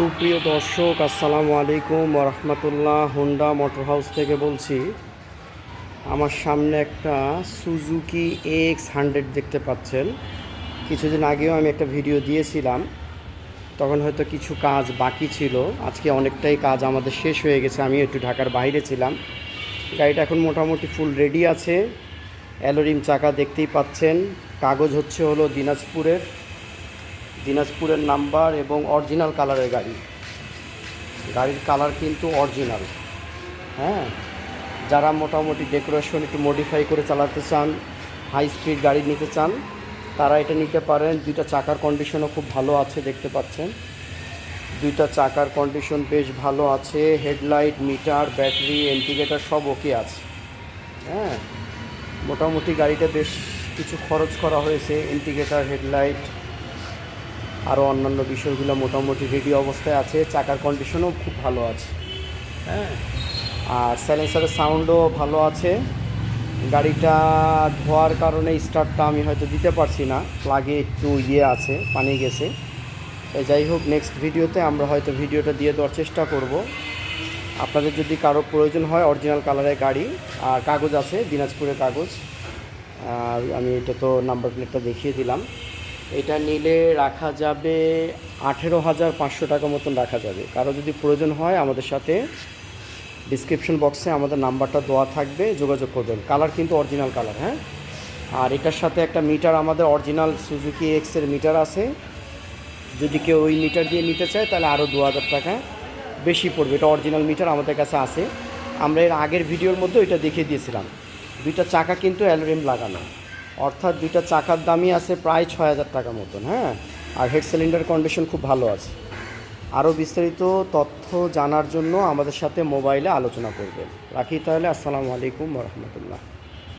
সুপ্রিয় দর্শক, আসসালামু আলাইকুম রহমতুল্লাহ হোন্ডা মোটর হাউস থেকে বলছি, আমার সামনে একটা সুজুকি এক্স হান্ড্রেড দেখতে পাচ্ছেন। কিছুদিন আগেও আমি একটা ভিডিও দিয়েছিলাম, তখন হয়তো কিছু কাজ বাকি ছিল। আজকে অনেকটাই কাজ আমাদের শেষ হয়ে গেছে আমি একটু ঢাকার বাইরে ছিলাম। গাড়িটা এখন মোটামুটি ফুল রেডি আছে অ্যালোরিম চাকা দেখতেই পাচ্ছেন। কাগজ হচ্ছে হলো দিনাজপুরের। দিনাজপুরের নাম্বার এবং অরিজিনাল কালারের গাড়ি। গাড়ির কালার কিন্তু অরিজিনাল। হ্যাঁ? যারা মোটামুটি ডেকোরেশন একটু মডিফাই করে চালাতে চান হাই স্পিড গাড়ি নিতে চান, তারা এটা নিতে পারেন। দুইটা চাকার কন্ডিশনও খুব ভালো আছে, দেখতে পাচ্ছেন। দুইটা চাকার কন্ডিশন বেশ ভালো আছে। হেডলাইট, মিটার, ব্যাটারি, ইন্ডিকেটার সব ওকে আছে। হ্যাঁ? মোটামুটি গাড়িটা বেশ কিছু খরচ করা হয়েছে। ইন্ডিকেটার, হেডলাইট আরও অন্যান্য বিষয়গুলো মোটামুটি রেডি অবস্থায় আছে, চাকার কন্ডিশনও খুব ভালো আছে। হ্যাঁ? আর সাইলেন্সারের সাউন্ডও ভালো আছে। গাড়িটা ধোয়ার কারণে স্টার্টটা আমি হয়তো দিতে পারছি না। প্লাগে একটু ইয়ে আছে, পানি গেছে। যাই হোক নেক্সট ভিডিওতে আমরা হয়তো ভিডিওটা দিয়ে দেওয়ার চেষ্টা করব। আপনাদের যদি কারও প্রয়োজন হয় অরিজিনাল কালারের গাড়ি, আর কাগজ আছে, দিনাজপুরের কাগজ, আর আমি এটা তো নাম্বার প্লেটটা দেখিয়ে দিলাম। এটা নিলে রাখা যাবে আঠেরো হাজার পাঁচশো টাকা মতন রাখা যাবে। কারও যদি প্রয়োজন হয়, আমাদের সাথে ডিসক্রিপশন বক্সে আমাদের নাম্বারটা দেওয়া থাকবে, যোগাযোগ করবেন। কালার কিন্তু অরিজিনাল কালার হ্যাঁ? আর এটার সাথে একটা মিটার, আমাদের অরিজিনাল সুজুকি এক্সের মিটার আছে। যদি কেউ ওই মিটার দিয়ে নিতে চায়, তাহলে আরও দু হাজার টাকা বেশি পড়বে। এটা অরিজিনাল মিটার আমাদের কাছে আছে। আমরা এর আগের ভিডিওর মধ্যে ওইটা দেখিয়ে দিয়েছিলাম। দুইটা চাকা কিন্তু অ্যালোরিম লাগানো। অর্থাৎ দুইটা চাকার দামই আছে প্রায় ছয় হাজার টাকা মতন হ্যাঁ? আর হেড সিলিন্ডার কন্ডিশন খুব ভালো আছে। আরও বিস্তারিত তথ্য জানার জন্য আমাদের সাথে মোবাইলে আলোচনা করবেন। রাখি তাহলে, আসসালামু আলাইকুম রহমতুল্লাহ।